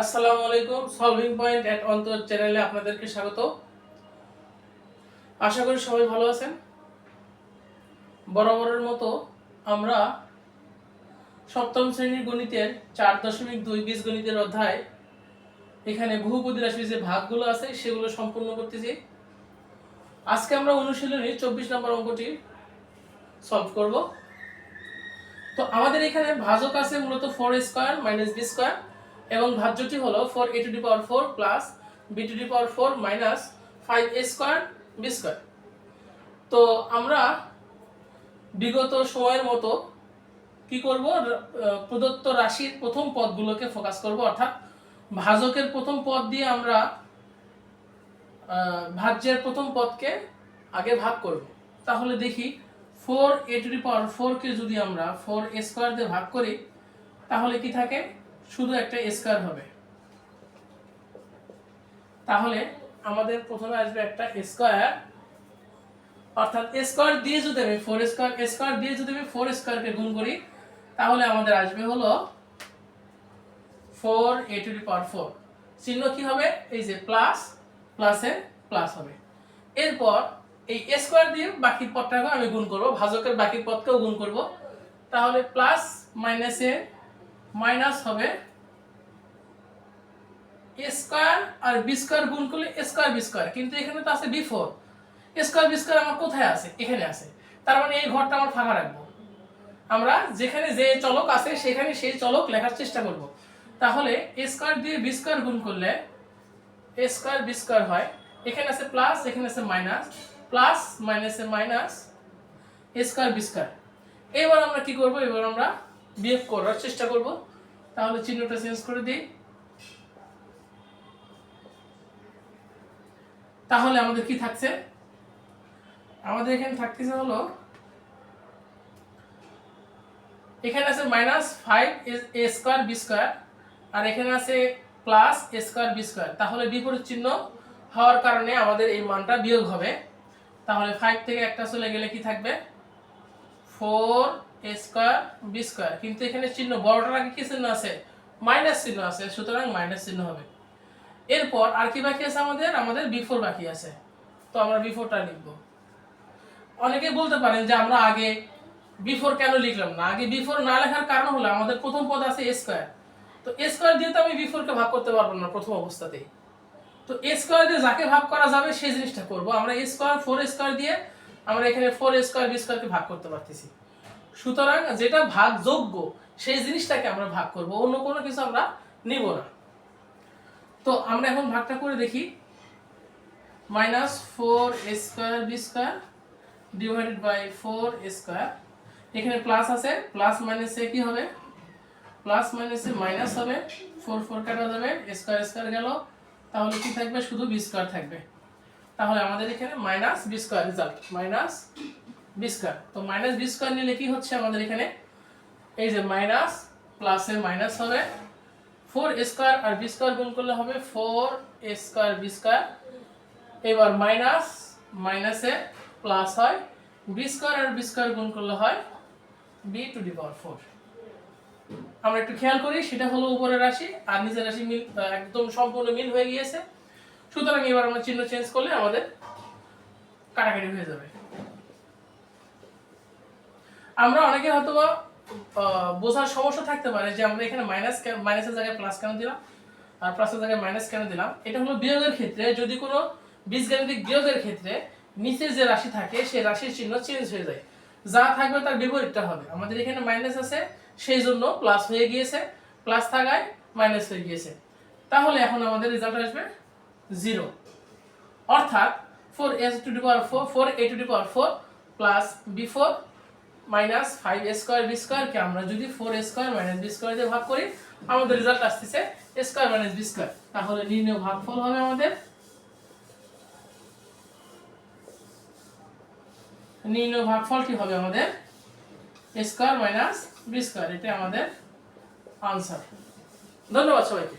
আসসালামু আলাইকুম solving point এট অন্তর চ্যানেলে আপনাদেরকে স্বাগত। আশা করি সবাই ভালো আছেন। বরাবরের মতো আমরা সপ্তম শ্রেণির গণিতের চার দশমিক দুই বীজ গণিতের অধ্যায়, এখানে বহুপদী রাশির যে ভাগগুলো আছে সেগুলো সম্পূর্ণ করতেছি। আজকে আমরা অনুশীলনী চব্বিশ নম্বর অঙ্কটি সলভ করব। তো আমাদের এখানে ভাজক আছে মূলত four square minus B square এবং ভাজ্যটি হলো four A to the power four plus B to the power four minus five A square B square তো আমরা বিগত সময়ের মতো কি করব? প্রদত্ত রাশির প্রথম পদগুলোকে ফোকাস করব, অর্থাৎ ভাজকের প্রথম পদ দিয়ে আমরা ভাজ্যের প্রথম পদকে আগে ভাগ করব। তাহলে দেখি four A to the power ফোরকে যদি আমরা ফোর এ স্কোয়ার দিয়ে ভাগ করি, তাহলে কি থাকে? শুধু একটা স্কোয়ার হবে। তাহলে আমাদের প্রথমে আসবে একটা স্কোয়ার অর্থাৎ স্কোয়ার দিয়ে যদি আমি ফোর স্কোয়ার স্কোয়ার দিয়ে যদি আমি ফোর স্কোয়ারকে গুণ করি, তাহলে আমাদের আসবে হলো four A to the power four চিহ্ন কি হবে? এই যে প্লাস প্লাসে প্লাস হবে। এরপর এই স্কোয়ার দিয়ে বাকি পদটাকে আমি গুণ করব, ভাজকের বাকি পদকেও গুণ করব। তাহলে প্লাস মাইনাসে মাইনাস হবে স্কোয়ার আর বি স্কোয়ার গুণ করলে স্কোয়ার বি স্কোয়ার। কিন্তু এখানে তো আছে বি ফোর স্কোয়ার বি আমার কোথায় আছে? এখানে আছে। তার মানে এই ঘরটা আমার ফাঁকা রাখব। আমরা যেখানে যে চলক আছে, সেখানে সেই চলক লেখার চেষ্টা করব। তাহলে স্কোয়ার দিয়ে বি স্কোয়ার গুণ করলে স্কোয়ার বি স্কোয়ার হয়। এখানে আছে প্লাস এখানে আছে মাইনাস প্লাস মাইনাসে মাইনাস স্কোয়ার বি স্কোয়ার। এবার আমরা কি করব? এবার আমরা বিয়োগ করার চেষ্টা করব। তাহলে চিহ্নটা চেঞ্জ করে দিই। তাহলে আমাদের কি থাকছে? আমাদের এখানে থাকতেছে হলো, এখানে আছে minus five A square B square আর এখানে আছে plus A square B square তাহলে বিপরীত চিহ্ন হওয়ার কারণে আমাদের এই মানটা বিয়োগ হবে। তাহলে ফাইভ থেকে একটা চলে গেলে কি থাকবে? Four A square B square কিন্তু এখানে চিহ্ন বড়টার আগে কি চিহ্ন আছে? মাইনাস চিহ্ন আছে, সুতরাং মাইনাস চিহ্ন হবে। এরপর আর কি বাকি আছে আমাদের? আমাদের বিফোর বাকি আছে। তো আমরা বিফোরটা লিখব। অনেকে বলতে পারেন যে আমরা আগে বিফোর কেন লিখলাম না? আগে বিফোর না লেখার কারণ হলো আমাদের প্রথম পদ আছে এ স্কোয়ার তো এ স্কোয়ার দিয়ে তো আমি বিফোরকে ভাগ করতে পারব না প্রথম অবস্থাতেই। তো এ স্কোয়ার দিয়ে যাকে ভাগ করা যাবে, সেই জিনিসটা করব। আমরা এ স্কোয়ার ফোর স্কোয়ার দিয়ে আমরা এখানে ফোর স্কোয়ার বি স্কোয়ারকে ভাগ করতে পারতেছি। সুতরাং যেটা ভাগ যোগ্য সেই জিনিসটাকে আমরা ভাগ করব, অন্য কোনো কিছু আমরা নিব না। তো আমরা এখন ভাগটা করে দেখি। Minus four A square B square divided by four A square. এখানে প্লাস আছে, প্লাস মাইনাসে কি হবে? প্লাস মাইনাসে মাইনাস হবে, ফোর ফোর কাটা যাবে স্কোয়ার স্কোয়ার গেল। তাহলে কি থাকবে? শুধু বি স্কোয়ার থাকবে। তাহলে আমাদের এখানে minus B square result, minus B square তো মাইনাস বি স্কোয়ার নিলে কি হচ্ছে আমাদের এখানে? এই যে মাইনাস প্লাসে মাইনাস হবে। ফোর স্কোয়ার আর বি স্কোয়ার গুণ করলে হবে ফোর স্কোয়ার বি স্কোয়ার এবার মাইনাস মাইনাসে প্লাস হয়। বি স্কোয়ার আর বি স্কোয়ার গুণ করলে হয় B to the power four আমরা একটু খেয়াল করি, সেটা হলো উপরের রাশি আর নিচের রাশি মিল একদম সম্পূর্ণ মিল হয়ে গিয়েছে। সুতরাং এবার আমরা চিহ্ন চেঞ্জ করলে আমাদের কাটাকাটি হয়ে যাবে। আমরা অনেকে হয়তো বোঝার সমস্যা থাকতে পারে যে আমরা এখানে মাইনাস মাইনাসের জায়গায় প্লাস কেন দিলাম? আর প্লাসের জায়গায় মাইনাস কেন দিলাম? এটা হলো বিয়োগের ক্ষেত্রে যদি কোনো বীজগাণিতিক বিয়োগের ক্ষেত্রে নিচে যে রাশি থাকে, সেই রাশির চিহ্ন চেঞ্জ হয়ে যায়। যা থাকবে তার বিপরীতটা হবে। আমাদের এখানে মাইনাস আছে, সেই জন্য প্লাস হয়ে গিয়েছে প্লাস থাকায় মাইনাস হয়ে গিয়েছে। তাহলে এখন আমাদের রেজাল্ট আসবে জিরো অর্থাৎ four S to the power four four A to the power four plus B four minus five square B স্কোয়ারকে আমরা যদি four square minus B square দিয়ে ভাগ করি, আমাদের রেজাল্ট আসতেছে স্কোয়ার মাইনাস বি স্কোয়ার তাহলে নির্ণয় ভাগফল হবে আমাদের নির্ণয় ভাগফলটি হবে আমাদের? স্কোয়ার মাইনাস বি স্কোয়ার এটা আমাদের আনসার ধন্যবাদ সবাইকে।